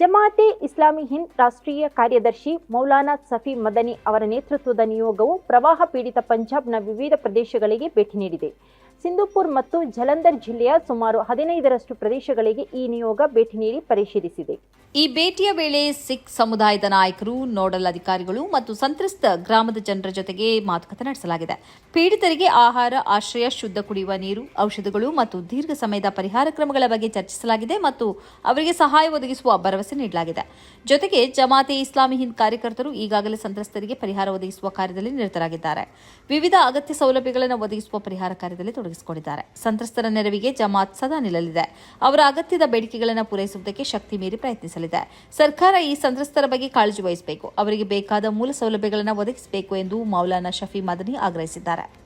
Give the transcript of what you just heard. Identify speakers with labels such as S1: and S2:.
S1: ಜಮಾತೆ ಇಸ್ಲಾಮಿ ಹಿಂದ್ ರಾಷ್ಟ್ರೀಯ ಕಾರ್ಯದರ್ಶಿ ಮೌಲಾನಾ ಸಫಿ ಮದನಿ ಅವರ ನೇತೃತ್ವದ ನಿಯೋಗವು ಪ್ರವಾಹ ಪೀಡಿತ ಪಂಜಾಬ್ನ ವಿವಿಧ ಪ್ರದೇಶಗಳಿಗೆ ಭೇಟಿ ನೀಡಿದೆ. ಸಿಂಧುಪುರ್ ಮತ್ತು ಜಲಂಧರ್ ಜಿಲ್ಲೆಯ ಸುಮಾರು ಹದಿನೈದರಷ್ಟು ಪ್ರದೇಶಗಳಿಗೆ ಈ ನಿಯೋಗ ಭೇಟಿ ನೀಡಿ ಪರಿಶೀಲಿಸಿದೆ.
S2: ಈ ಭೇಟಿಯ ವೇಳೆ ಸಿಖ್ ಸಮುದಾಯದ ನಾಯಕರು, ನೋಡಲ್ ಅಧಿಕಾರಿಗಳು ಮತ್ತು ಸಂತ್ರಸ್ತ ಗ್ರಾಮದ ಜನರ ಜೊತೆಗೆ ಮಾತುಕತೆ ನಡೆಸಲಾಗಿದೆ. ಪೀಡಿತರಿಗೆ ಆಹಾರ, ಆಶ್ರಯ, ಶುದ್ಧ ಕುಡಿಯುವ ನೀರು, ಔಷಧಗಳು ಮತ್ತು ದೀರ್ಘ ಸಮಯದ ಪರಿಹಾರ ಕ್ರಮಗಳ ಬಗ್ಗೆ ಚರ್ಚಿಸಲಾಗಿದೆ ಮತ್ತು ಅವರಿಗೆ ಸಹಾಯ ಒದಗಿಸುವ ಭರವಸೆ ನೀಡಲಾಗಿದೆ. ಜೊತೆಗೆ ಜಮಾತೆ ಇಸ್ಲಾಮಿ ಹಿಂದ್ ಕಾರ್ಯಕರ್ತರು ಈಗಾಗಲೇ ಸಂತ್ರಸ್ತರಿಗೆ ಪರಿಹಾರ ಒದಗಿಸುವ ಕಾರ್ಯದಲ್ಲಿ ನಿರತರಾಗಿದ್ದಾರೆ. ವಿವಿಧ ಅಗತ್ಯ ಸೌಲಭ್ಯಗಳನ್ನು ಒದಗಿಸುವ ಪರಿಹಾರ ಕಾರ್ಯದಲ್ಲಿ ತೊಡಗಿಸಿಕೊಂಡಿದ್ದಾರೆ. ಸಂತ್ರಸ್ತರ ನೆರವಿಗೆ ಜಮಾತ್ ಸದಾ ನಿಲ್ಲಲಿದೆ. ಅವರ ಅಗತ್ಯದ ಬೇಡಿಕೆಗಳನ್ನು ಪೂರೈಸುವುದಕ್ಕೆ ಶಕ್ತಿ ಮೀರಿ ಪ್ರಯತ್ನಿಸಲಿದೆ. ಸರ್ಕಾರ ಈ ಸಂತ್ರಸ್ತರ ಬಗ್ಗೆ ಕಾಳಜಿ ವಹಿಸಬೇಕು. ಅವರಿಗೆ ಬೇಕಾದ ಮೂಲ ಸೌಲಭ್ಯಗಳನ್ನು ಒದಗಿಸಬೇಕು ಎಂದು ಮೌಲಾನಾ ಶಫಿ ಮದನಿ ಆಗ್ರಹಿಸಿದ್ದಾರೆ.